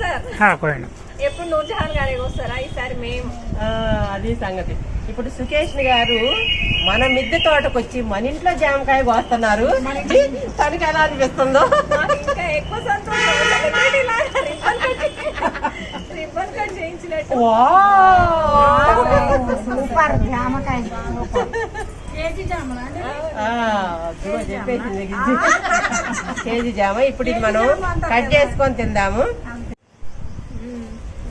Sir? ఎప్పుడు నూర్జహాన్ గారికి వస్తారా ఈసారి మేము అది సంగతి. ఇప్పుడు సుకేష్ గారు మన మిద్దె తోటకు వచ్చి మన ఇంట్లో జామకాయ కోస్తున్నారు. తనకి ఎలా అనిపిస్తుందో? ఇంకా ఎక్కువ సంతోషం రిబ్బన్ కట్ చేయించినట్టు! సూపర్ జామకాయ. చెప్పేసింది. కేజీ జామ. ఇప్పుడు ఇది మనం కట్ చేసుకొని తిందాము.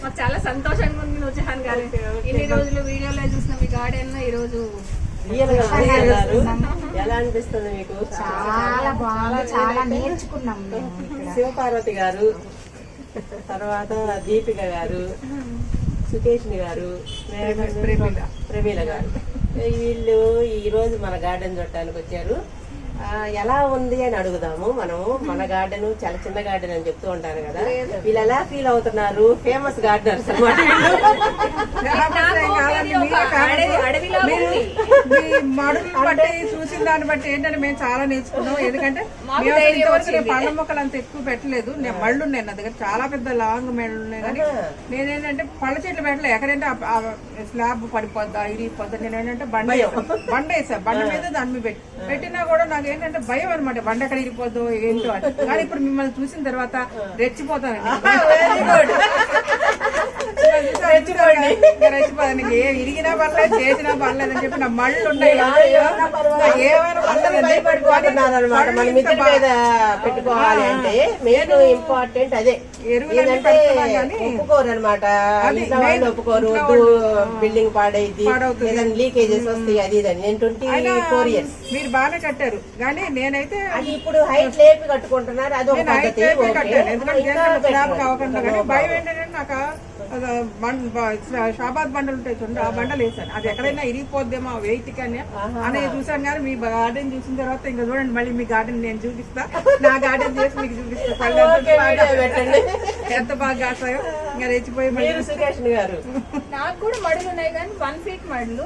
మాకు చాలా సంతోషంగా ఉంది నూర్జహాన్ గారు. ఇన్ని రోజులు వీడియోలో చూసిన మీ గార్డెన్ ఈ రోజు రియల్గా చూస్తున్నారు. ఎలా అనిపిస్తుంది మీకు? చాలా బాగుంది. చాలా నేర్చుకున్నాం శివపార్వతి గారు తర్వాత దీపిక గారు సుకేష్ని గారు ప్రమీల గారు. వీళ్ళు ఈరోజు మన గార్డెన్ చూడటానికి వచ్చారు. ఎలా ఉంది అని అడుగుదాము. మనము మన గార్డెన్ చాలా చిన్న గార్డెన్ అని చెప్తూ ఉంటాను కదా. వీళ్ళు ఎలా ఫీల్ అవుతున్నారు? ఫేమస్ గార్డెనర్స్ చూసిన దాన్ని బట్టి ఏంటంటే మేము చాలా నేర్చుకున్నాం. ఎందుకంటే. పళ్ళ మొక్కలు అంత ఎక్కువ పెట్టలేదు. నేను మళ్ళు ఉన్నాయి నా దగ్గర. చాలా పెద్ద లాంగ్ మెళ్ళు ఉన్నాయి కానీ నేనేంటంటే పళ్ళ చెట్లు పెట్టలేదు ఎక్కడంటే స్లాబ్ పడిపోద్దా ఇరిగిపోద్దా నేను ఏంటంటే బండ. బండ వేసా బండ మీద దాని మీద పెట్టి పెట్టినా కూడా నాకు ఏంటంటే భయం అనమాట బండ ఎక్కడ ఏంటో అని. కానీ ఇప్పుడు మిమ్మల్ని చూసిన తర్వాత రెచ్చిపోతానండి. రెచ్చిపోండి. రెచ్చిపోతాను. ఏ ఇరిగినా పర్లేదు చేసినా పర్లేదు అని చెప్పి నా మళ్ళు ఉన్నాయి. ఏమైనా పెట్టుకోవాలి అంటే మెయిన్ ఇంపార్టెంట్ అదే. ఏంటంటే ఒప్పుకోరు. అనమాట ఒప్పుకోరు బిల్డింగ్. ఏదైనా లీకేజెస్ వస్తాయి అది ఇది అని. నేను ట్వంటీ ఫోర్ ఇయర్స్. మీరు బాగానే కట్టారు. కానీ నేనైతే అది ఇప్పుడు హైట్ లేపి కట్టుకుంటున్నారు అది ఒక పద్ధతి. కట్టాను ఎందుకంటే స్లాబ్ కానీ భయం ఏంటంటే నాకు షాబాద్ బండలు ఉంటాయి చూడండి ఆ బండలు వేసాను అది ఎక్కడైనా ఇరిగిపోద్దేమో వెయిట్ కానీ అని. చూసాను కానీ మీ గార్డెన్ చూసిన తర్వాత ఇంకా చూడండి మళ్ళీ మీ గార్డెన్ నేను చూపిస్తా. నా గార్డెన్ చేసి మీకు చూపిస్తా. పళ్ళు ఎంత బాగా కాస్తాయో ఇంకా రెచ్చిపోయి మీరు గారు. నాకు కూడా మడులు ఉన్నాయి కానీ వన్ ఫీట్ మడులు.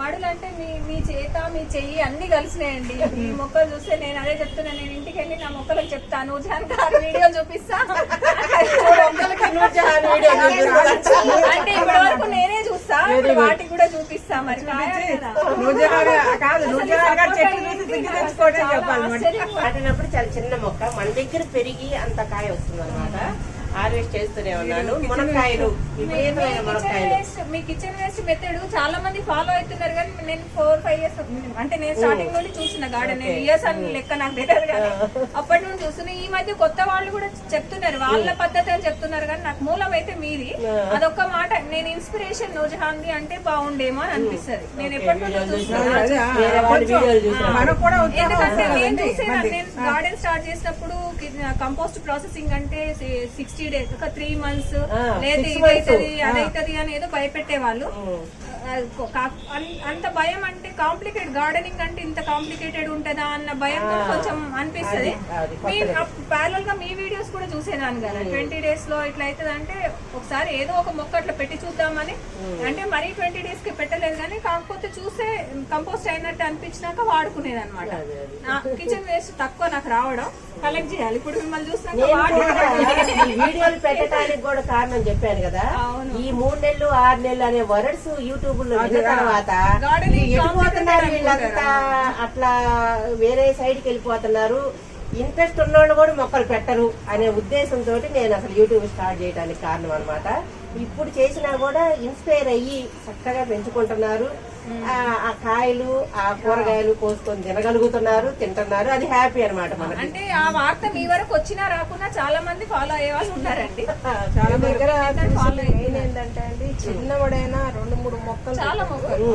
మడులు అంటే మీ మీ చేత మీ చెయ్యి అన్ని కలిసినాయండి. ఈ మొక్కలు చూస్తే నేను అదే చెప్తున్నా నేను ఇంటికి వెళ్ళి నా మొక్కలకు చెప్తాను జాన్ వీడియో చూపిస్తా. అంటే ఇప్పటి వరకు నేనే చూస్తా వాటికి కూడా చూపిస్తా. మరి కదా. చెప్పాలి చాలా చిన్న మొక్క మన దగ్గర పెరిగి అంత కాయ వస్తుంది అనమాట హార్వెస్ట్ చేస్తూనే ఉన్నాను. మునక్కాయలు మీ విపరీతమైన కిచెన్ మునక్కాయలు. వేస్ట్ మీ కిచెన్ వేస్ట్ మెథడ్ చాలా మంది ఫాలో అవుతున్నారు కానీ నేను ఫోర్ ఫైవ్ ఇయర్స్ అంటే నేను స్టార్టింగ్ నుండి చూసిన గార్డెన్ ఇయర్స్ అని లెక్క నాకు తెలియదు కానీ అప్పటి నుండి చూస్తున్నా. ఈ మధ్య కొత్త వాళ్ళు కూడా చెప్తున్నారు. వాళ్ళ పద్ధతి అని చెప్తున్నారు కానీ నాకు మూలం అయితే మీది. అదొక్క మాట. నేను ఇన్స్పిరేషన్ నూజహాన్ది అంటే బాగుండేమో అని అనిపిస్తుంది. నేను ఎప్పటి నుండో చూస్తున్నా. అదే, ఆ, వేరే వాళ్ళ వీడియోలు చూసిన మనకు కూడా ఉత్సాహం ఎందుకంటే. చూసేదాన్ని. నేను గార్డెన్ స్టార్ట్ చేసినప్పుడు కంపోస్ట్ ప్రాసెసింగ్ అంటే సిక్స్టీ డేస్ ఒక త్రీ మంత్స్ లేదు ఇదైతది అదైతది అని ఏదో భయపెట్టేవాళ్ళు. అంత భయం అంటే కాంప్లికేట్ గార్డెనింగ్ అంటే ఇంత కాంప్లికేటెడ్ ఉంటదా అన్న భయం కొంచెం అనిపిస్తది. ప్యారల్గా మీ వీడియోస్ కూడా చూసేదాన్ని కదా. ట్వంటీ డేస్లో ఇట్లా అవుతుంది అంటే ఒకసారి ఏదో ఒక మొక్క అట్లా పెట్టి చూద్దామని. అంటే మరీ ట్వంటీ డేస్కి పెట్టలేదు కానీ కాకపోతే చూస్తే కంపోస్ట్ అయినట్టు అనిపించినాక వాడుకునేది అనమాట కిచెన్ వేస్ట్ తక్కువ నాకు రావడం. కలెక్ట్ చేయాలి. ఇప్పుడు మిమ్మల్ని చూసినాక ఈ వీడియోలు పెట్టడానికి కూడా కారణం చెప్పాను కదా. అవును. ఈ మూడు నెలలు ఆరు నెలలు అనే వర్డ్స్ యూట్యూబ్లో తర్వాత వెళ్ళిపోతున్నారు వీళ్ళంతా. అట్లా వేరే సైడ్కి వెళ్ళిపోతున్నారు. ఇంట్రెస్ట్ ఉన్నోళ్ళు కూడా మొక్కలు పెట్టరు అనే ఉద్దేశంతో నేను అసలు యూట్యూబ్ స్టార్ట్ చేయడానికి కారణం అన్నమాట. ఇప్పుడు చేసినా కూడా ఇన్స్పైర్ అయ్యి చక్కగా పెంచుకుంటున్నారు. ఆ ఆ కాయలు ఆ కూరగాయలు కోసుకొని తినగలుగుతున్నారు తింటున్నారు. అది హ్యాపీ అన్నమాట మనకి. అంటే ఆ వార్త మీ వరకు వచ్చినా రాకున్నా చాలా మంది ఫాలో అయ్యే వాళ్ళు ఉన్నారండి. చాలా దగ్గర ఏంటంటే అండి చిన్నవాడైనా రెండు మూడు మొక్కలు చాలా. మొక్కలు.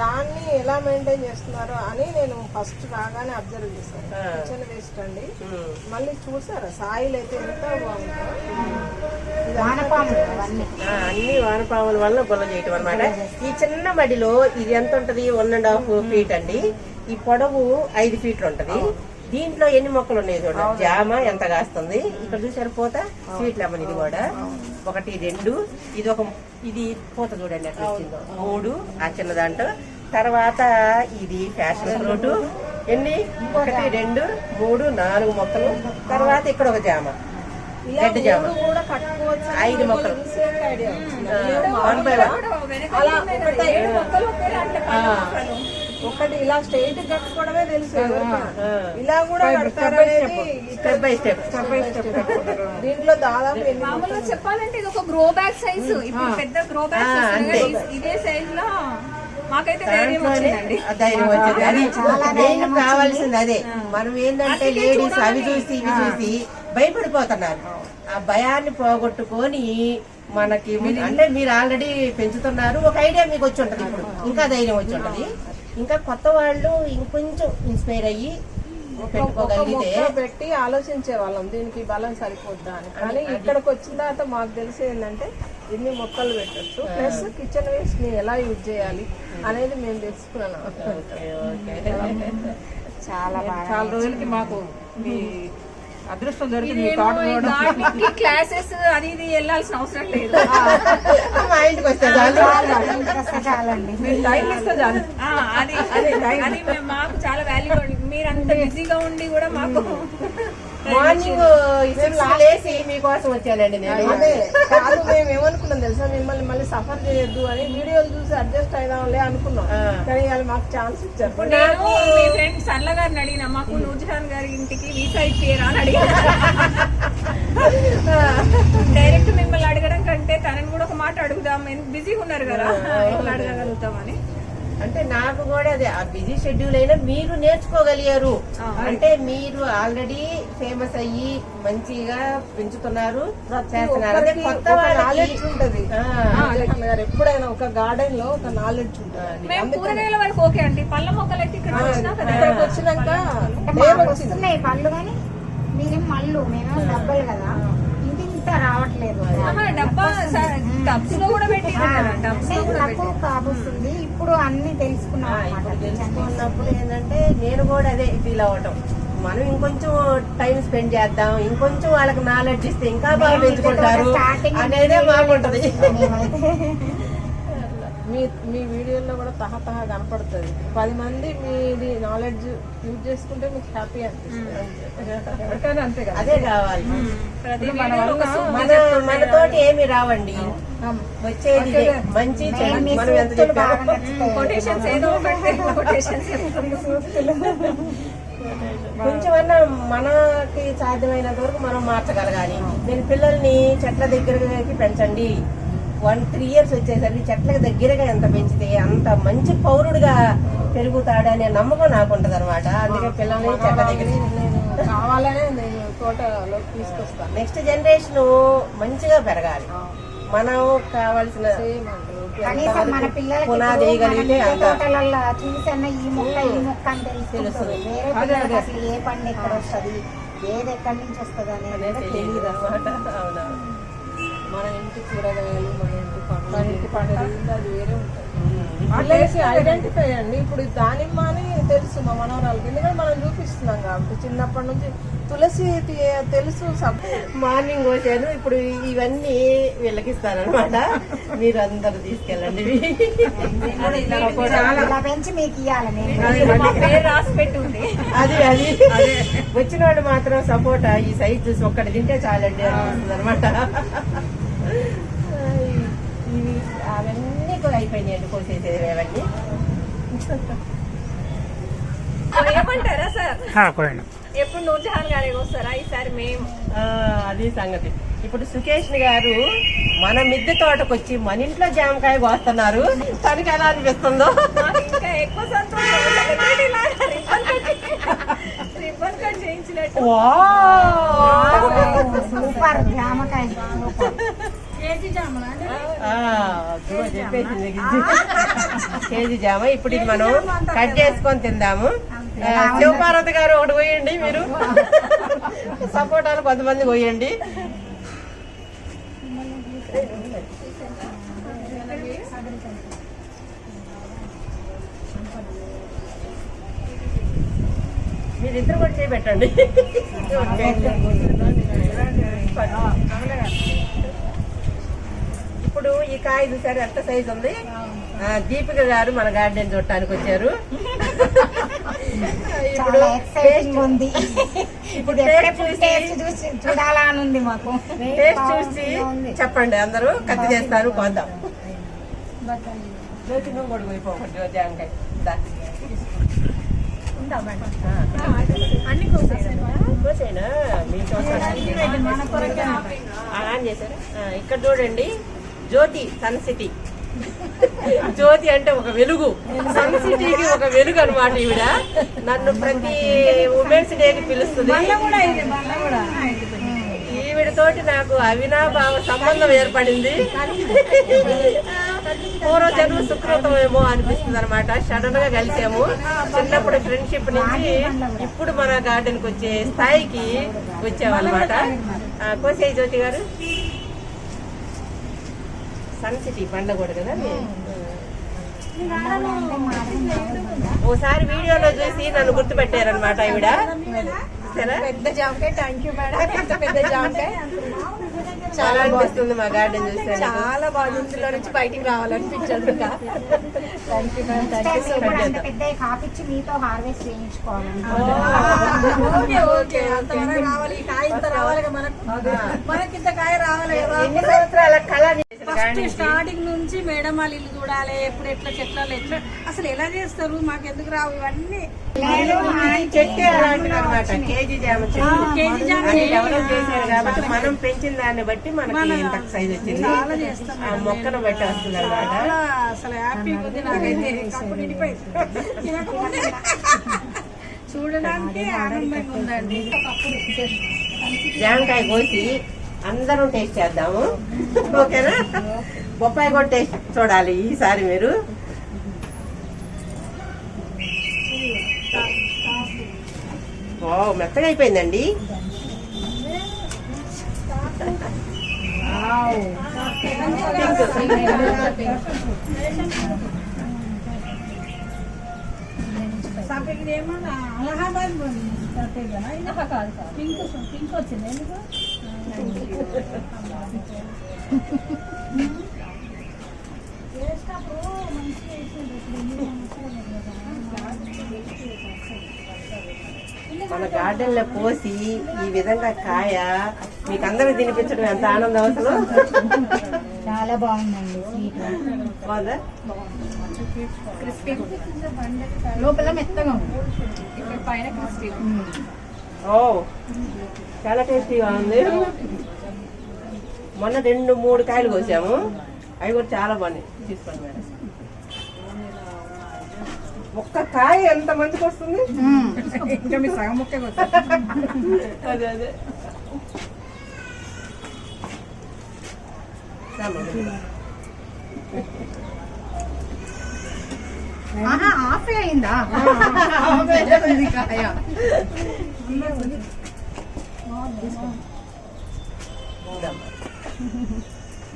దాన్ని ఎలా మెయింటైన్ చేస్తున్నారు అని నేను ఫస్ట్ రాగానే అబ్జర్వ్ చేశాను. కిచెన్ వేస్ట్ అండి. మళ్ళీ చూసారా సాయిల్ అయితే ఎంత బాగుందో. వానపాములు అన్ని వానపాముల వల్ల గుల్ల చేయటం అనమాట ఈ చిన్న మడిలో ఇది ఎంత ఉంటది? వన్ అండ్ హాఫ్ ఫీట్ అండి. ఈ పొడవు ఐదు ఫీట్లు ఉంటది. దీంట్లో ఎన్ని మొక్కలు ఉన్నాయి చూడండి. జామ ఎంత కాస్తుంది? ఇక్కడ చూసారు పూత స్వీట్ లెమన్ ఇది కూడా. ఒకటి రెండు. ఇది ఒక ఇది పూత చూడండి ఎట్లా వచ్చిందో. మూడు ఆ చిన్న దాంట్లో. తర్వాత ఇది ఫ్యాషన్ ఫ్రూట్ ఎన్ని? ఒకటి రెండు మూడు నాలుగు మొక్కలు. తర్వాత ఇక్కడ ఒక జామ. రెడ్ జామ. ఐదు మొక్కలు. వన్ బై వన్ అలా ఒకటే. మొక్కలు మొక్కలు. ఒకటి ఇలా స్ట్రైట్ కట్టుకోవడమే తెలుసు. ఇలా కూడా కడతారనేది స్టెప్ బై స్టెప్ దీంట్లో దాదాపు మామూలుగా చెప్పాలంటే ఇది ఒక గ్రో బ్యాగ్ సైజు ఇప్పుడు పెద్ద గ్రో బ్యాగ్ అంతే. ఇదే సైజ్లో మాకైతే ధైర్యం వచ్చిందండి. ఆ ధైర్యం వచ్చింది. అది మెయిన్ కావాల్సింది అదే. మనం ఏంటంటే లేడీస్ అవి చూసి ఇవి చూసి భయపడిపోతున్నారు. ఆ భయాన్ని పోగొట్టుకొని మనకి అంటే మీరు ఆల్రెడీ పెంచుతున్నారు. ఒక ఐడియా మీకు వచ్చి ఉంటది ఇప్పుడు. ఇంకా ధైర్యం వచ్చి ఉంటది. ఇంకా కొత్త వాళ్ళు ఇంకొంచెం ఇన్స్పైర్ అయ్యి పెట్టుకోగలిగితే పెట్టి ఆలోచించే వాళ్ళం. దీనికి బలం సరిపోద్దా అని. కానీ ఇక్కడికి వచ్చిన తర్వాత మాకు తెలిసి ఏంటంటే ఇన్ని మొక్కలు పెట్టచ్చు ప్లస్ కిచెన్ వేస్ట్ని ఎలా యూజ్ చేయాలి అనేది మేము తెలుసుకున్నాం. చాలా చాలా రోజులకి మాకు మీ అదృష్టం దొరికింది. క్లాసెస్ అది ఇది వెళ్ళాల్సిన అవసరం లేదు. మా ఇంటికి వస్తే చాలండి. అది అది మాకు చాలా వాల్యూ మీరు అంత బిజీగా ఉండి కూడా మాకు మార్నింగ్ లేసి మీకోసం వచ్చానండి నేను. అదే. కాదు మేము ఏమనుకున్నాం తెలుసా? మిమ్మల్ని మళ్ళీ సఫర్ చేయొద్దు అని వీడియోలు చూసి అడ్జస్ట్ అయిదాంలే అనుకున్నాం. కానీ వాళ్ళు మాకు ఛాన్స్ ఇచ్చారు. నేను మీ ఫ్రెండ్ సర్ల గారిని అడిగిన మాకు నూర్జహాన్ గారి ఇంటికి వీసా ఇప్పియరా అని అడిగిన. డైరెక్ట్ మిమ్మల్ని అడగడం కంటే తనని కూడా ఒక మాట అడుగుదాం. బిజీగా ఉన్నారు కదా? ఎట్లా అడగలుగుతామని అంటే నాకు కూడా అదే ఆ బిజీ షెడ్యూల్ అయినా మీరు నేర్చుకోగలిగారు. అంటే మీరు ఆల్రెడీ ఫేమస్ అయ్యి మంచిగా పెంచుతున్నారు చేస్తున్నారు. అదే కొత్త వాళ్ళకి నాలెడ్జ్ ఉంటది. ఎప్పుడైనా ఒక గార్డెన్లో ఒక నాలెడ్జ్ ఉంటుంది. మేము కూరగాయల వరకు ఓకే అండి. పళ్ళ మొక్కలు అయితే ఇక్కడ వచ్చినాక వస్తున్నాయి పళ్ళు కానీ మీరేం మళ్ళు మేము డబ్బలు కదా. రావట్లేదు. డబ్బా టబ్స్లో కూడా టబ్స్లో కాబోస్తుంది ఇప్పుడు అన్ని తెలుసుకున్నప్పుడు ఏంటంటే నేను కూడా అదే ఫీల్ అవ్వటం. మనం ఇంకొంచెం టైం స్పెండ్ చేద్దాం ఇంకొంచెం వాళ్ళకి నాలెడ్జ్ ఇస్తే ఇంకా బాగా పెంచుకుంటారు అనేదే బాగుంటది మీ మీ వీడియోలో కూడా తహ తహ కనపడుతుంది. పది మంది మీది నాలెడ్జ్ యూజ్ చేసుకుంటే మీకు హ్యాపీ అనిపిస్తుంది. ఎవరికైనా అంతే కదా. అదే కావాలి. మనతోటి ఏమి రావండి. వచ్చేది. మంచి మనం ఎంత కొంచెమన్నా మనకి సాధ్యమైనంత వరకు మనం మార్చగలగాలి. నేను పిల్లల్ని చెట్ల దగ్గరకి పెంచండి. వన్ త్రీ ఇయర్స్ వచ్చేసరికి చెట్ల దగ్గరగా ఎంత పెంచితే అంత మంచి పౌరుడిగా పెరుగుతాడు అనే నమ్మకం నాకు ఉంటది అనమాట అందుకే పిల్లల్ని చెట్ల దగ్గర కావాలనే నేను తోటలో తీసుకొస్తాను నెక్స్ట్ జనరేషన్ మంచిగా పెరగాలి. మనం కావాల్సిన కనీసం మన పిల్లలకి చూసన్న ఈ మొక్క ఈ మొక్క అని తెలుస్తుంది వేరే పిల్లలకి అసలు ఏ పండు ఎక్కడ వస్తుంది ఏది ఎక్కడి నుంచి వస్తుంది అనేది తెలియదు. అనమాట మన ఇంటి కూరగాయలు మన ఇంటి పండ్లు మన ఇంటి పండుగ అది వేరే ఉంటుంది. ఐడెంటిఫై అండి. ఇప్పుడు దానిమ్మ అని తెలుసు మా మనవరాలకి. ఎందుకంటే మనం చూపిస్తున్నాం కాబట్టి చిన్నప్పటి నుంచి తులసి తెలుసు సబ్ మార్నింగ్ వచ్చాను ఇప్పుడు ఇవన్నీ వీళ్ళకి ఇస్తానమాట మీరు అందరు తీసుకెళ్ళండి. పెంచి మీకు ఇవ్వాలి అది అది వచ్చిన వాళ్ళు మాత్రం సపోటా. ఈ సైజ్ చూసి ఒక్కటి తింటే చాలండి అనిపిస్తుంది అనమాట ఇవి అవన్నీ కూడా అయిపోయినాయండి కోసేసేవి అవన్నీ. ఏమంటారా సార్? ఎప్పుడు నూర్జహాన్ గారే వస్తారా? ఈసారి మేము అది సంగతి. ఇప్పుడు సుకేష్ గారు మన మిద్దె తోటకు వచ్చి మన ఇంట్లో జామకాయ కోస్తున్నారు. తనకి ఎలా అనిపిస్తుందో? ఇంకా ఎక్కువ సంతోషం! సూపర్. జామకాయ కేజీ జామ ఇప్పుడు ఇది మనం కట్ చేసుకొని తిందాము శివపార్వతి గారు ఒకటి పోయండి మీరు సపోటాలు కొంతమంది పోయండి మీరిద్దరు కూడా చేయబెట్టండి ఇప్పుడు ఈ కాయ చూసారు? ఎంత సైజ్ ఉంది? దీపిక గారు మన గార్డెన్ చూడటానికి వచ్చారు. చాలా ఎక్సైటింగ్ ఉంది. ఇప్పుడు టేస్ట్ చూసి చూడాలా అని ఉంది మాకు. టేస్ట్ చూసి చెప్పండి అందరూ కత్తి చేస్తారు కొద్దాం జ్యోతి నువ్వు కూడా పోయిపోకండి జ్యోతి జాంకాయ. దా. అన్ని? కోసేనా? చేశారా? ఆ, ఇక్కడ చూడండి. జ్యోతి సన్ సిటీ. జ్యోతి అంటే ఒక వెలుగు. సన్ సిటీకి ఒక వెలుగు అనమాట ఈవిడ. నన్ను ప్రతి ఉమెన్స్ డేకి పిలుస్తుంది. ఈవిడతోటి నాకు అవినాభావ సంబంధం ఏర్పడింది. పూర్వ జన్మ సుకృతం ఏమో అనిపిస్తుంది అనమాట సడన్గా కలిసాము. చిన్నప్పుడు ఫ్రెండ్షిప్ నుంచి ఇప్పుడు మన గార్డెన్కి వచ్చే స్థాయికి వచ్చామన్నమాట. ఆ, కోసేయి జ్యోతి గారు. సన్ సిటీ పండగ కదా ఓసారి వీడియోలో చూసి నన్ను గుర్తుపెట్టారనమాట ఈవిడ. సరే పెద్ద జామకాయ థ్యాంక్ యూ మేడం పెద్ద జామకాయ చాలా అనిపిస్తుంది మా గార్డెన్ చూస్తే చాలా బాగుంది. నుంచి బయటికి రావాలనిపించదు ఇంకా. Thank you madam thank you so ఇప్పుడు మచ్ అంత పెద్ద మీతో హార్వెస్ట్ ఓకే ఓకే. అంతవరకు రావాలి. కాయ ఇంత రావాలి మనకు. మనకి ఇంత కాయ రావాలి ఎన్ని సంవత్సరాల కళ ఫస్ట్ స్టార్టింగ్ నుంచి మేడం వాళ్ళు ఇల్లు చూడాలి ఎప్పుడు ఎట్లా చెట్లాలు ఎట్లా అసలు ఎలా చేస్తారు? మాకు ఎందుకు రావు ఇవన్నీ? చెట్టు అలాంటిది అనమాట కేజీ జామ కేజీ డెవలప్ చేశారు కాబట్టి మనం పెంచిన దాన్ని బట్టి మనకి ఇంత సైజ్ వచ్చింది. ఆ మొక్కను బట్టి వస్తుంది అనమాట. అసలు హ్యాపీగా ఉంది నాకైతే. చూడడానికి ఆనందంగా ఉందండి. జామకాయ కోసి అందరం టేస్ట్ చేద్దాము. ఓకేనా? బొప్పాయి కూడా టేస్ట్ చూడాలి ఈసారి మీరు. ఓ మెత్తగా అయిపోయిందండి. అలహాబాద్ పింక్ పింక్ వచ్చింది ఎందుకు? మన గార్డెన్లో పోసి ఈ విధంగా కాయ మీకు అందరూ తినిపించడం ఎంత ఆనందం అసలు? చాలా బాగుందండి బాగుందా? లోపల మెత్తగా ఉంది. ఇక్కడ పైన క్రిస్పీ ఓ చాలా టేస్టీగా ఉంది. మొన్న రెండు మూడు కాయలు కోసాము. అవి కూడా చాలా బాగున్నాయి. తీసుకోండి మేడం. ఒక్క కాయ ఎంత మందికి వస్తుంది? ఇంకా మీ సగం ముక్కే అదే అదే. రామ్మా. ఆహా ఆఫే అయిందా.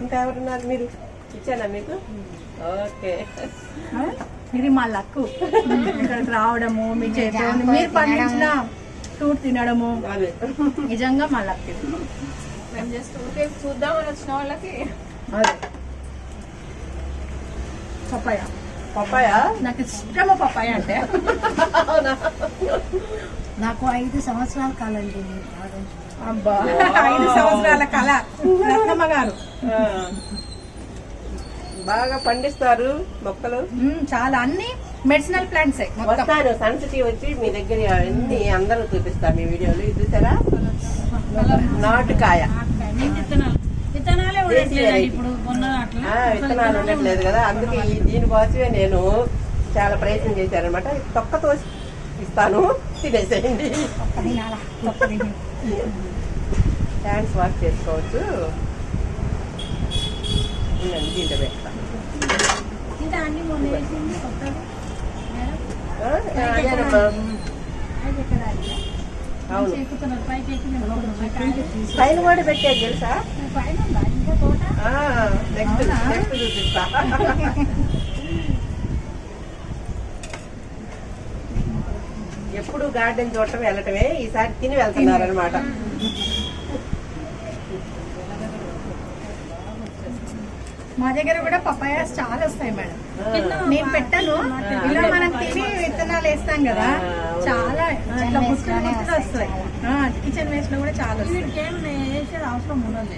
ఇంకా ఎవరున్నారు? మీరు ఇచ్చానా మీకు? ఓకే. ఇది మా లక్కు. ఇక్కడికి రావడము మీ చేతిలో మీరు పండించిన ఫ్రూట్ తినడము. అదే. నిజంగా మా లక్. మేము జస్ట్ ఊరికే చూద్దామని వచ్చిన వాళ్ళకి. అదే. పప్పాయ. పప్పాయ నాకు ఇష్టము పప్పాయ అంటే. నాకు ఐదు సంవత్సరాల కాలండి అబ్బా ఐదు సంవత్సరాల కళ. రత్నమ్మ గారు. బాగా పండిస్తారు మొక్కలు. చాలా. అన్ని మెడిసినల్ ప్లాంట్స్ వస్తాను సన్సిటీ వచ్చి మీ దగ్గర అన్ని అందరూ చూపిస్తా మీ వీడియోలు. ఇది చూసారా? నాటుకాయ. విత్తనాలు. ఇప్పుడు. విత్తనాలు ఉండట్లేదు కదా అందుకే ఈ దీనికోసమే నేను చాలా ప్రయత్నం చేశాను అనమాట తొక్కతో ఇస్తాను తినేసేయండి. హ్యాండ్స్ వాష్ చేసుకోవచ్చు. దీంట్లో అవును. పైన కూడా పెట్టేది తెలుసా? నెక్స్ట్ నెక్స్ట్ చూపిస్తా. ఎప్పుడు గార్డెన్ చూడటం వెళ్ళటమే ఈసారి తిని వెళ్తున్నారు అనమాట మా దగ్గర కూడా పపాయాస్ చాలా వస్తాయి మేడం. నేను పెట్టాను. ఇలా మనం తిని విత్తనాలు వేస్తాం కదా. చాలా ఇట్లా వస్తాయి. కిచెన్ వేస్ట్లో కూడా చాలా వస్తాయి. వేసేది అవసరం ఉండదు.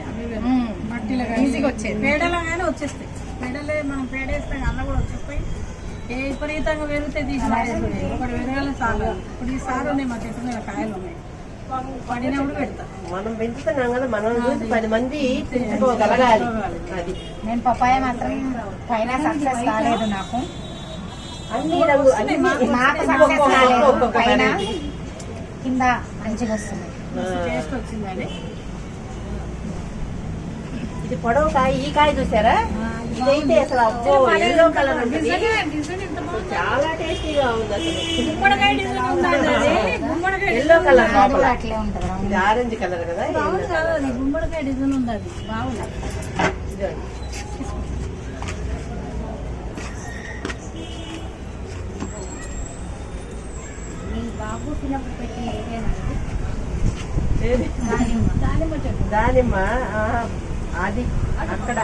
మట్టిలో ఈజీగా వచ్చేది. పేడలగానే వచ్చేస్తాయి. పేడలే మనం పేడేస్తే అన్న కూడా వచ్చేస్తాయి. ఏ విపరీతంగా పెరిగితే తీసి. ఒకటి పెరగాలి చాలు ఇప్పుడు ఈ సారు ఉన్నాయి మా చెట్టు మీద కాయలు ఉన్నాయి. మనం పెంచుతున్నాం కదా మనం చూసి పది మంది పెంచుకోగలగాలి అది. నేను పప్పాయ మాత్రం పైన సక్సెస్ కాలేదు నాకు. అన్ని రంగు అన్ని నాకు సక్సెస్ కాలేదు పైన. కింద మంచిగా వస్తుంది టేస్ట్ వచ్చిందని ఇది పొడవు కాయ ఈ కాయ చూసారా? ఇదైతే అసలు అబ్బో ఎల్లో కలర్ ఉంటుంది అసలు చాలా టేస్టీగా ఉంది అసలు. గుమ్మడికాయ డిజైన్ ఉందండి అది. గుమ్మడికాయ ఎల్లో కలర్ అది లోపల కూడా అట్లే ఉంటుంది ఇది ఆరెంజ్ కలర్ కదా గుమ్మడికాయ డిజైన్ ఉంది అది? బాగుంది. బాబు చిన్నప్పుడు పెట్టిన? దానిమ్మ. దానిమ్మ అది అక్కడ.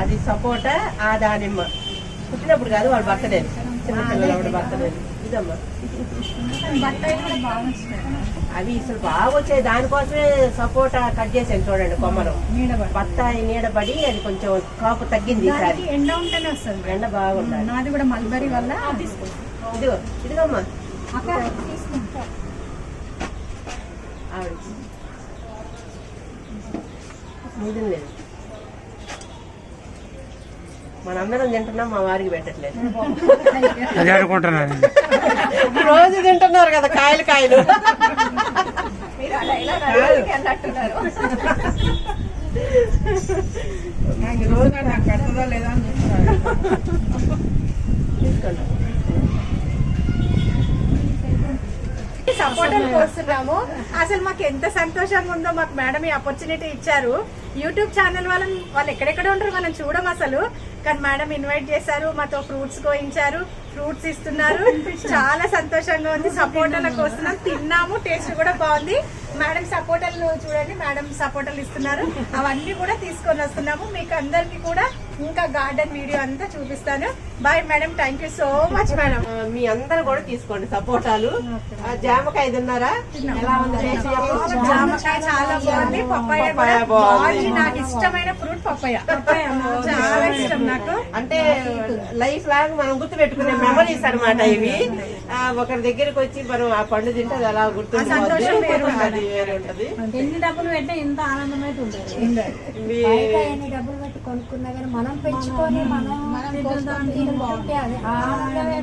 అది సపోటా ఆ దానిమ్మ. పుట్టినప్పుడు కాదు వాడు బర్త్డే చిన్న పిల్లల బర్త్డే ఇదమ్మా. వస్తాయి అవి అసలు బాగా వచ్చాయి. దానికోసమే సపోటా కట్ చేసాను చూడండి కొమ్మలు. బత్తాయి నీడబడి అది కొంచెం కాపు తగ్గింది ఈసారి. ఎండ ఉంటేనే వస్తుంది. ఎండ బాగుండాలి నాది కూడా మల్బరీ వల్ల. ఇదిగో ఇదిగోమ్మా ఆవిడ మీదిం లేదు మనందరం తింటున్నాం మా వారికి పెట్టట్లేదు. అది అనుకుంటున్నాను. రోజు తింటున్నారు కదా కాయలు కాయలు. రోజు నాకు పెడతదా లేదా అని చూస్తున్నాను తీసుకోండి సపోర్టల్ కోస్తున్నాము అసలు మాకు ఎంత సంతోషంగా ఉందో మాకు మేడం ఈ ఆపర్చునిటీ ఇచ్చారు. యూట్యూబ్ ఛానల్ వాళ్ళని వాళ్ళు ఎక్కడెక్కడ ఉంటారు మనం చూడం అసలు. కానీ మేడం ఇన్వైట్ చేశారు మాతో ఫ్రూట్స్ కోయించారు ఫ్రూట్స్ ఇస్తున్నారు. చాలా సంతోషంగా ఉంది. సపోర్టల్ కోస్తున్నాం. తిన్నాము టేస్ట్ కూడా బాగుంది. మేడం సపోర్టల్ చూడండి. మేడం సపోర్టల్ ఇస్తున్నారు. అవన్నీ కూడా తీసుకొని వస్తున్నాము. మీకు అందరికి కూడా ఇంకా గార్డెన్ వీడియో అంతా చూపిస్తాను. Bye madam thank you so much madam మీ అందరు కూడా తీసుకోండి సపోటాలు. ఆ, జామకాయ తిన్నారా. జామకాయ చాలా బాగుంది. పప్పాయ బాగుంది. నాకు ఇష్టమైన ఫ్రూట్ పప్పాయ. చాలా ఇష్టం నాకు. అంటే లైఫ్ లాంగ్ మనం గుర్తు పెట్టుకునే మెమరీస్ అన్నమాట ఇవి. ఆ, ఒకరి దగ్గరికి వచ్చి మనం ఆ పండు తింటే అది అలా సంతోషం వేరు వేరే ఉంటది ఎన్ని డబ్బులు పెట్టినా ఇంత ఆనందం అయితే ఉంటుంది డబ్బులు పెట్టి కొనుక్కున్నా కానీ మనం పెంచుకొని మనం మనం అది ఆనందమే